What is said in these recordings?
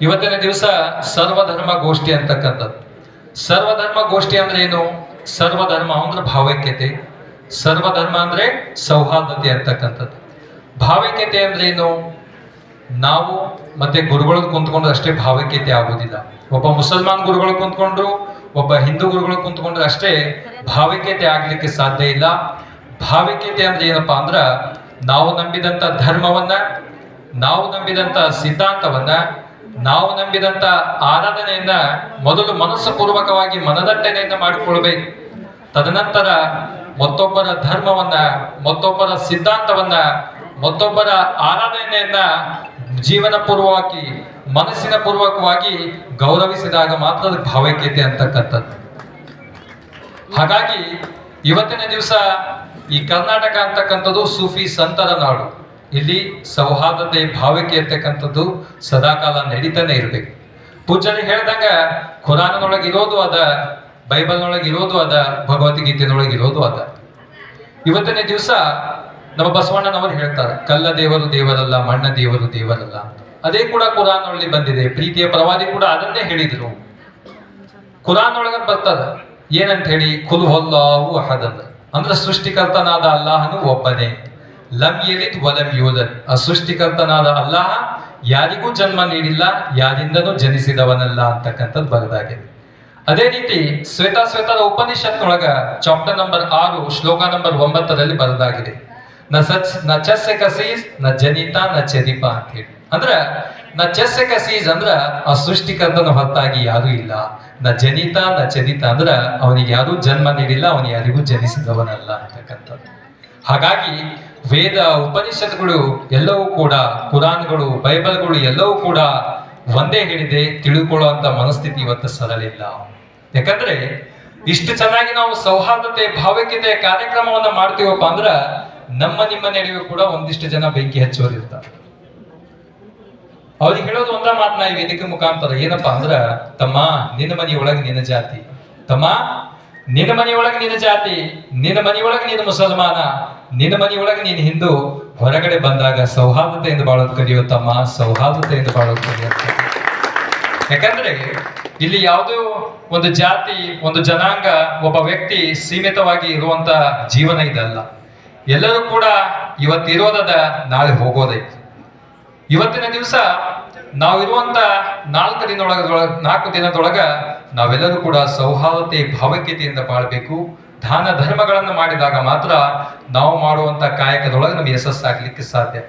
ಇವತ್ತಿನ ದಿವಸ ಸರ್ವಧರ್ಮ ಗೋಷ್ಠಿ ಅಂತಕ್ಕಂಥದ್ದು. ಸರ್ವಧರ್ಮ ಗೋಷ್ಠಿ ಅಂದ್ರೆ ಏನು? ಸರ್ವಧರ್ಮ ಅಂದ್ರೆ ಭಾವೈಕ್ಯತೆ. ಸರ್ವಧರ್ಮ ಅಂದ್ರೆ ಸೌಹಾರ್ದತೆ ಅಂತಕ್ಕಂಥದ್ದು. ಭಾವೈಕ್ಯತೆ ಅಂದ್ರೆ ಏನು? ನಾವು ಮತ್ತೆ ಗುರುಗಳು ಕುಂತ್ಕೊಂಡ್ರೆ ಅಷ್ಟೇ ಭಾವೈಕ್ಯತೆ ಆಗೋದಿಲ್ಲ ಒಬ್ಬ ಮುಸಲ್ಮಾನ್ ಗುರುಗಳು ಕುಂತ್ಕೊಂಡ್ರು, ಒಬ್ಬ ಹಿಂದೂ ಗುರುಗಳು ಕುಂತ್ಕೊಂಡ್ರೆ ಅಷ್ಟೇ ಭಾವೈಕ್ಯತೆ ಆಗ್ಲಿಕ್ಕೆ ಸಾಧ್ಯ ಇಲ್ಲ. ಭಾವೈಕ್ಯತೆ ಅಂದ್ರೆ ಏನಪ್ಪಾ ಅಂದ್ರ ನಾವು ನಂಬಿದಂತ ಧರ್ಮವನ್ನ, ನಾವು ನಂಬಿದಂತ ಸಿದ್ಧಾಂತವನ್ನ ನಾವು ನಂಬಿದಂತ ಆರಾಧನೆಯನ್ನ ಮೊದಲು ಮನಸ್ಸು ಪೂರ್ವಕವಾಗಿ ಮನದಟ್ಟಣೆಯನ್ನ ಮಾಡಿಕೊಳ್ಬೇಕು ತದನಂತರ ಮತ್ತೊಬ್ಬರ ಧರ್ಮವನ್ನ, ಮತ್ತೊಬ್ಬರ ಸಿದ್ಧಾಂತವನ್ನ, ಮತ್ತೊಬ್ಬರ ಆರಾಧನೆಯನ್ನ ಜೀವನ ಪೂರ್ವವಾಗಿ ಮನಸ್ಸಿನ ಪೂರ್ವಕವಾಗಿ ಗೌರವಿಸಿದಾಗ ಮಾತ್ರ ಭಾವೈಕ್ಯತೆ ಅಂತಕ್ಕಂಥದ್ದು. ಹಾಗಾಗಿ ಇವತ್ತಿನ ದಿವಸ ಈ ಕರ್ನಾಟಕ ಅಂತಕ್ಕಂಥದ್ದು ಸೂಫಿ ಸಂತರ ನಾಡು. ಇಲ್ಲಿ ಸೌಹಾರ್ದತೆ, ಭಾವಕ್ಕೆ ಇರ್ತಕ್ಕಂಥದ್ದು ಸದಾಕಾಲ ನಡೀತಾನೆ ಇರಬೇಕು. ಪೂಜಾರಿ ಹೇಳ್ದಂಗ ಖುರಾನದೊಳಗೆ ಇರೋದು ಅದ ಬೈಬಲ್ನೊಳಗೆ ಇರೋದು ಅದ ಭಗವದ್ಗೀತೆನೊಳಗೆ ಇರೋದು ಅದ ಇವತ್ತಿನ ದಿವಸ ನಮ್ಮ ಬಸವಣ್ಣನವರು ಹೇಳ್ತಾರೆ, ಕಲ್ಲ ದೇವರು ದೇವರಲ್ಲ, ಮಣ್ಣ ದೇವರು ದೇವರಲ್ಲ ಅದೇ ಕೂಡ ಕುರಾನ್ ಬಂದಿದೆ. ಪ್ರೀತಿಯ ಪ್ರವಾದಿ ಕೂಡ ಅದನ್ನೇ ಹೇಳಿದ್ರು. ಕುರಾನ್ ಒಳಗ ಬರ್ತದ ಏನಂತ ಹೇಳಿ, ಕುಲ್ ಹೊಲ್ಲಾವು ಅಹದನ್ ಅಂದ್ರೆ ಸೃಷ್ಟಿಕರ್ತನಾದ ಅಲ್ಲಾಹನು ಒಬ್ಬನೇ. ಲಂ ಎಲಿತ್ ವಲಂ ಯೋಧನ್ ಆ ಸೃಷ್ಟಿಕರ್ತನಾದ ಅಲ್ಲಾಹ ಯಾರಿಗೂ ಜನ್ಮ ನೀಡಿಲ್ಲ, ಯಾರಿಂದನೂ ಜನಿಸಿದವನಲ್ಲ ಅಂತಕ್ಕಂಥದ್ದು ಬರೆದಾಗಿದೆ. ಅದೇ ರೀತಿ ಶ್ವೇತಾ ಶ್ವೇತರ ಉಪನಿಷತ್ನೊಳಗ ಚಾಪ್ಟರ್ ನಂಬರ್ ಆರು, ಶ್ಲೋಕ ನಂಬರ್ ಒಂಬತ್ತರಲ್ಲಿ ಬರೆದಾಗಿದೆ. ನ ಸಚ್, ನ ಚಸ್ಸೆ ಕಸೀಸ್, ನ ಜನಿತ, ನ ಚರಿಪ ಅಂತ ಹೇಳಿ. ಅಂದ್ರ ನ ಚಸ್ಸೆ ಕಸೀಸ್ ಅಂದ್ರ ಆ ಸೃಷ್ಟಿಕರ್ತನ ಹೊರತಾಗಿ ಯಾರು ಇಲ್ಲ. ನ ಜನಿತ, ನ ಚರಿತ ಅಂದ್ರ ಅವನಿಗೆ ಯಾರೂ ಜನ್ಮ ನೀಡಿಲ್ಲ, ಅವನು ಯಾರಿಗೂ ಜನಿಸಿದವನಲ್ಲ ಅಂತಕ್ಕಂಥದ್ದು. ಹಾಗಾಗಿ ವೇದ ಉಪನಿಷತ್ಗಳು ಎಲ್ಲವೂ ಕೂಡ ಕುರಾನ್ಗಳು ಬೈಬಲ್ಗಳು ಎಲ್ಲವೂ ಕೂಡ ಒಂದೇ ಹೇಳಿದೆ, ತಿಳ್ಕೊಳ್ಳುವಂತ ಮನಸ್ಥಿತಿ ಇವತ್ತು ಸರಲಿಲ್ಲ. ಯಾಕಂದ್ರೆ ಇಷ್ಟು ಚೆನ್ನಾಗಿ ನಾವು ಸೌಹಾರ್ದತೆ, ಭಾವೈಕ್ಯತೆ ಕಾರ್ಯಕ್ರಮವನ್ನ ಮಾಡ್ತೀವಪ್ಪ ಅಂದ್ರ ನಮ್ಮ ನಿಮ್ಮ ನಡುವೆ ಕೂಡ ಒಂದಿಷ್ಟು ಜನ ಬೆಂಕಿ ಹಚ್ಚೋರು ಇರ್ತಾರೆ. ಅವ್ರಿಗೆ ಹೇಳೋದು ಒಂದ ಮಾತನ್ನ ಈ ವೇದಿಕೆ ಮುಖಾಂತರ ಏನಪ್ಪಾ ಅಂದ್ರ, ತಮ್ಮ ನಿನ್ನ ಮನೆಯೊಳಗೆ ನಿನ್ನ ಜಾತಿ. ತಮ್ಮ ನಿನ್ನ ಮನೆಯೊಳಗೆ ನಿನ್ನ ಜಾತಿ, ನಿನ್ನ ಮನೆಯೊಳಗೆ ನೀನು ಮುಸಲ್ಮಾನ, ನಿನ್ನ ಮನೆಯೊಳಗೆ ನೀನು ಹಿಂದೂ, ಹೊರಗಡೆ ಬಂದಾಗ ಸೌಹಾರ್ದತೆಯಿಂದ ಬಾಳೋದು ಕಲಿಯೋ ತಮ್ಮ, ಸೌಹಾರ್ದತೆಯಿಂದ ಬಾಳೋದು ಕಲಿಯುತ್ತ. ಯಾಕಂದ್ರೆ ಇಲ್ಲಿ ಯಾವುದೋ ಒಂದು ಜಾತಿ, ಒಂದು ಜನಾಂಗ, ಒಬ್ಬ ವ್ಯಕ್ತಿ ಸೀಮಿತವಾಗಿ ಇರುವಂತ ಜೀವನ ಇದಲ್ಲ ಎಲ್ಲರೂ ಕೂಡ ಇವತ್ತಿರೋದದ ನಾಳೆ ಹೋಗೋದೈತಿ ಇವತ್ತಿನ ದಿವಸ ನಾವಿರುವಂತ ನಾಲ್ಕು ದಿನದೊಳಗ ನಾಲ್ಕು ದಿನದೊಳಗ ನಾವೆಲ್ಲರೂ ಕೂಡ ಸೌಹಾರ್ದತೆ, ಭಾವೈಕ್ಯತೆಯಿಂದ ಬಾಳ್ಬೇಕು. ದಾನ ಧರ್ಮಗಳನ್ನು ಮಾಡಿದಾಗ ಮಾತ್ರ ನಾವು ಮಾಡುವಂತ ಕಾಯಕದೊಳಗೆ ನಮಗೆ ಯಶಸ್ಸಾಗ್ಲಿಕ್ಕೆ ಸಾಧ್ಯ.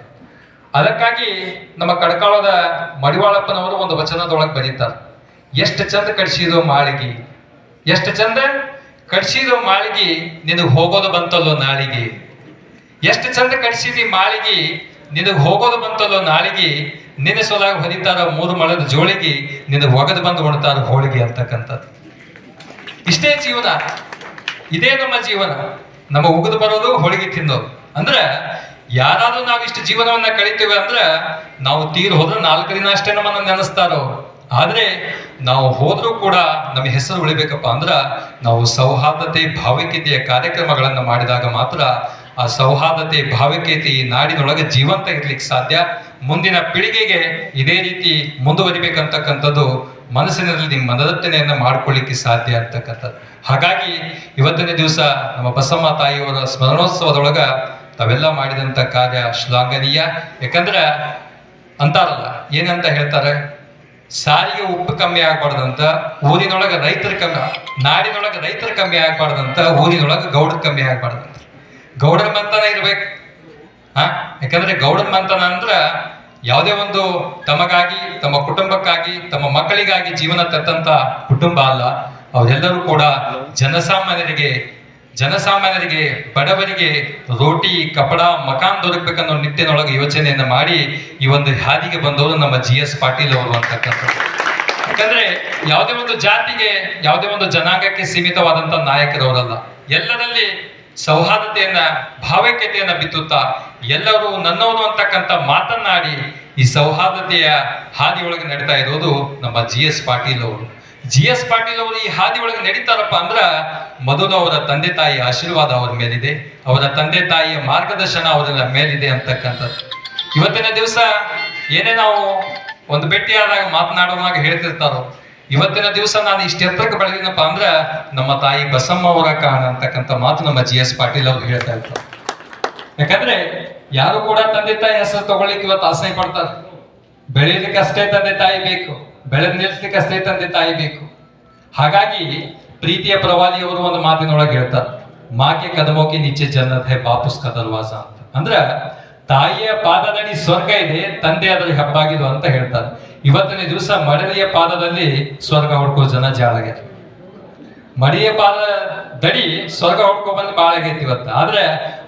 ಅದಕ್ಕಾಗಿ ನಮ್ಮ ಕಡಕಾಳದ ಮಡಿವಾಳಪ್ಪನವರು ಒಂದು ವಚನದೊಳಗೆ ಬರೀತಾರೆ. ಎಷ್ಟು ಚಂದ ಕಡಿಸಿದೋ ಮಾಳಿಗೆ, ಎಷ್ಟು ಚಂದ ಕಡಿಸಿದೋ ಮಾಳಿಗೆ, ನಿನಗೆ ಹೋಗೋದು ಬಂತಲ್ಲೋ ನಾಳಿಗೆ. ಎಷ್ಟು ಚಂದ ಕಡಿಸಿದಿ ಮಾಳಿಗೆ, ನಿನಗೆ ಹೋಗೋದು ಬಂತಲ್ಲೋ ನಾಳಿಗೆ ನಿನ್ನ ಸೊಲಾಗಿ ಹೊದಿತಾರ ಮೂರು ಮಳದ ಜೋಳಿಗೆ ನಿನ್ನ ಒಗದು ಬಂದು ಉಣ್ತಾರ ಹೋಳಿಗೆ ಅಂತಕ್ಕಂಥದ್ದು. ಇಷ್ಟೇ ಜೀವನ, ಇದೇ ನಮ್ಮ ಜೀವನ. ನಮ್ಮ ಉಗಿದು ಬರೋದು ಹೋಳಿಗೆ ತಿನ್ನೋದು. ಅಂದ್ರ ಯಾರಾದ್ರೂ ನಾವು ಇಷ್ಟು ಜೀವನವನ್ನ ಕಳಿತೇವೆ ಅಂದ್ರ ನಾವು ತೀರ್ ಹೋದ್ರೆ ನಾಲ್ಕು ದಿನ ಅಷ್ಟೇ ನಮ್ಮನ್ನ ನೆನೆಸ್ತಾರೋ. ಆದ್ರೆ ನಾವು ಹೋದ್ರೂ ಕೂಡ ನಮ್ಮ ಹೆಸರು ಉಳಿಬೇಕಪ್ಪ ಅಂದ್ರ ನಾವು ಸೌಹಾರ್ದತೆ, ಭಾವೈಕ್ಯತೆಯ ಕಾರ್ಯಕ್ರಮಗಳನ್ನ ಮಾಡಿದಾಗ ಮಾತ್ರ ಆ ಸೌಹಾರ್ದತೆ, ಭಾವೈಕ್ಯತೆ ಈ ನಾಡಿನೊಳಗೆ ಜೀವಂತ ಇರ್ಲಿಕ್ಕೆ ಸಾಧ್ಯ. ಮುಂದಿನ ಪೀಳಿಗೆಗೆ ಇದೇ ರೀತಿ ಮುಂದುವರಿಬೇಕಂತಕ್ಕಂಥದ್ದು ಮನಸ್ಸಿನಲ್ಲಿ ನಿಮ್ಮ ಮನದತ್ತನೆಯನ್ನು ಮಾಡ್ಕೊಳ್ಳಿಕ್ಕೆ ಸಾಧ್ಯ ಅಂತಕ್ಕಂಥದ್ದು. ಹಾಗಾಗಿ ಇವತ್ತಿನ ದಿವಸ ನಮ್ಮ ಬಸಮ್ಮ ತಾಯಿಯವರ ಸ್ಮರಣೋತ್ಸವದೊಳಗ ತಾವೆಲ್ಲ ಮಾಡಿದಂಥ ಕಾರ್ಯ ಶ್ಲಾಘನೀಯ. ಯಾಕಂದ್ರೆ ಅಂತಾರಲ್ಲ, ಏನಂತ ಹೇಳ್ತಾರೆ? ಸಾರಿಗೆ ಉಪ್ಪು ಕಮ್ಮಿ ಆಗ್ಬಾರ್ದಂತ, ಊರಿನೊಳಗೆ ರೈತರ ಕಮ್ಮಿ, ನಾಡಿನೊಳಗೆ ರೈತರ ಕಮ್ಮಿ ಆಗಬಾರ್ದಂತ, ಊರಿನೊಳಗೆ ಗೌಡರು ಕಮ್ಮಿ ಆಗ್ಬಾರ್ದಂತ. ಗೌಡರ ಮಂತನ ಇರ್ಬೇಕು. ಹಾ ಯಾಕಂದ್ರೆ ಗೌಡರ ಮಂತನ ಅಂದ್ರ ಯಾವುದೇ ಒಂದು ತಮಗಾಗಿ, ತಮ್ಮ ಕುಟುಂಬಕ್ಕಾಗಿ, ತಮ್ಮ ಮಕ್ಕಳಿಗಾಗಿ ಜೀವನ ತತ್ತಂತ ಕುಟುಂಬ ಅಲ್ಲ. ಅವರೆಲ್ಲರೂ ಕೂಡ ಜನಸಾಮಾನ್ಯರಿಗೆ ಜನಸಾಮಾನ್ಯರಿಗೆ, ಬಡವರಿಗೆ ರೋಟಿ, ಕಪಡ, ಮಕಾನ್ ದೊರಕಬೇಕನ್ನೋ ನಿಟ್ಟಿನೊಳಗೆ ಯೋಚನೆಯನ್ನ ಮಾಡಿ ಈ ಒಂದು ಹಾದಿಗೆ ಬಂದವರು ನಮ್ಮ ಜಿ ಎಸ್ ಪಾಟೀಲ್ ಅವರು ಅಂತಕ್ಕಂಥದ್ದು ಯಾಕಂದ್ರೆ ಯಾವುದೇ ಒಂದು ಜಾತಿಗೆ, ಯಾವುದೇ ಒಂದು ಜನಾಂಗಕ್ಕೆ ಸೀಮಿತವಾದಂತ ನಾಯಕರವರಲ್ಲ. ಎಲ್ಲರಲ್ಲಿ ಸೌಹಾರ್ದತೆಯನ್ನ, ಭಾವೈಕ್ಯತೆಯನ್ನ ಬಿತ್ತುತ್ತಾ ಎಲ್ಲರೂ ನನ್ನವರು ಅಂತಕ್ಕಂಥ ಮಾತನ್ನಾಡಿ ಈ ಸೌಹಾರ್ದತೆಯ ಹಾದಿಯೊಳಗೆ ನಡೀತಾ ಇರೋದು ನಮ್ಮ ಜಿ ಎಸ್ ಪಾಟೀಲ್ ಅವರು. ಜಿ ಎಸ್ ಪಾಟೀಲ್ ಅವರು ಈ ಹಾದಿ ಒಳಗೆ ನಡೀತಾರಪ್ಪ ಅಂದ್ರ ಮೊದಲು ಅವರ ತಂದೆ ತಾಯಿ ಆಶೀರ್ವಾದ ಅವರ ಮೇಲಿದೆ, ಅವರ ತಂದೆ ತಾಯಿಯ ಮಾರ್ಗದರ್ಶನ ಅವರ ಮೇಲಿದೆ ಅಂತಕ್ಕಂಥದ್ದು. ಇವತ್ತಿನ ದಿವಸ ಏನೇ ನಾವು ಒಂದು ಭೇಟಿಯಾದಾಗ ಮಾತನಾಡುವಾಗ ಹೇಳ್ತಿರ್ತಾರೋ, ಇವತ್ತಿನ ದಿವಸ ನಾನು ಇಷ್ಟು ಎತ್ತರಕ್ಕೆ ಬೆಳೆದಿನಪ್ಪ ಅಂದ್ರ ನಮ್ಮ ತಾಯಿ ಬಸಮ್ಮ ಅವರ ಕಾರಣ ಅಂತಕ್ಕಂಥ ಮಾತು ನಮ್ಮ ಜಿ ಎಸ್ ಪಾಟೀಲ್ ಅವರು ಹೇಳ್ತಾ ಇರ್ತಾರೆ ಯಾಕಂದ್ರೆ ಯಾರು ಕೂಡ ತಂದೆ ತಾಯಿ ಹೆಸರು ತಗೊಳ್ಳಿಕ್ಕೆ ಇವತ್ತು ಆಸೆ ಪಡ್ತಾರೆ. ಬೆಳೆಯಲಿಕ್ಕೆ ಅಷ್ಟೇ ತಂದೆ ತಾಯಿ ಬೇಕು, ಬೆಳೆದ್ ನಿಲ್ಸ್ಲಿಕ್ಕೆ ಅಷ್ಟೇ ತಂದೆ ತಾಯಿ ಬೇಕು. ಹಾಗಾಗಿ ಪ್ರೀತಿಯ ಪ್ರವಾದಿಯವರು ಒಂದು ಮಾತಿನೊಳಗೆ ಹೇಳ್ತಾರೆ, ಮಾಕೆ ಕದಮೋಕೆ ನಿಚ್ಚೆ ಜನ್ನತ್ ಹೇ ಬಾಪುಸ್ ಕದಲ್ವಾಸ ಅಂತ. ಅಂದ್ರ ತಾಯಿಯ ಪಾದದಡಿ ಸ್ವರ್ಗ ಇದೆ, ತಂದೆ ಅದರ ಹಬ್ಬಾಗಿದು ಅಂತ ಹೇಳ್ತಾರೆ. ಇವತ್ತಿನ ದಿವಸ ಮಡಲಿಯ ಪಾದದಲ್ಲಿ ಸ್ವರ್ಗ ಹುಡ್ಕೋ ಜನ ಜಾಳಗೆ. ಮಡಿಯ ಪಾದ ದಡಿ ಸ್ವರ್ಗ ಹುಡ್ಕೊ ಬಂದು ಬಾಳಾಗೈತಿ ಇವತ್ತು. ಆದ್ರೆ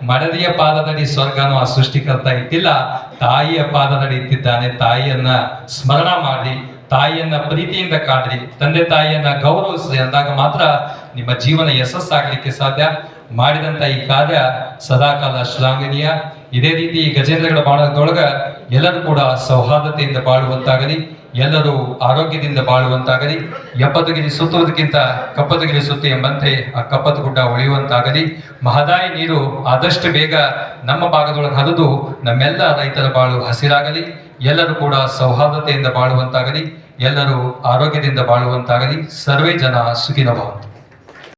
ಮಡದಿಯ ಪಾದದಡಿ ಸ್ವರ್ಗನು ಆ ಸೃಷ್ಟಿಕರ್ತ ಇಟ್ಟಿಲ್ಲ. ತಾಯಿಯ ಪಾದದಡಿ ಇಟ್ಟಿದ್ದಾನೆ. ತಾಯಿಯನ್ನ ಸ್ಮರಣ ಮಾಡಿ, ತಾಯಿಯನ್ನ ಪ್ರೀತಿಯಿಂದ ಕಾಡ್ರಿ, ತಂದೆ ತಾಯಿಯನ್ನ ಗೌರವಿಸ್ರಿ ಅಂದಾಗ ಮಾತ್ರ ನಿಮ್ಮ ಜೀವನ ಯಶಸ್ಸಾಗಲಿಕ್ಕೆ ಸಾಧ್ಯ. ಮಾಡಿದಂತ ಈ ಕಾರ್ಯ ಸದಾಕಾಲ ಶ್ಲಾಘನೀಯ. ಇದೇ ರೀತಿ ಗಜೇಂದ್ರಗಳ ಬಾಣದೊಳಗ ಎಲ್ಲರೂ ಕೂಡ ಸೌಹಾರ್ದತೆಯಿಂದ ಬಾಳುವಂತಾಗಲಿ. ಎಲ್ಲರೂ ಆರೋಗ್ಯದಿಂದ ಬಾಳುವಂತಾಗಲಿ, ಎಪ್ಪತ್ತಗಿರಿ ಸುತ್ತುವುದಕ್ಕಿಂತ ಕಪ್ಪತ್ತಗಿರಿ ಸುತ್ತು ಎಂಬಂತೆ ಆ ಕಪ್ಪತ್ತು ಗುಡ್ಡ ಉಳಿಯುವಂತಾಗಲಿ. ಮಹದಾಯಿ ನೀರು ಆದಷ್ಟು ಬೇಗ ನಮ್ಮ ಭಾಗದೊಳಗೆ ಹರಿದು ನಮ್ಮೆಲ್ಲ ರೈತರ ಬಾಳು ಹಸಿರಾಗಲಿ, ಎಲ್ಲರೂ ಕೂಡ ಸೌಹಾರ್ದತೆಯಿಂದ ಬಾಳುವಂತಾಗಲಿ, ಎಲ್ಲರೂ ಆರೋಗ್ಯದಿಂದ ಬಾಳುವಂತಾಗಲಿ. ಸರ್ವೇ ಜನ ಸುಖಿನ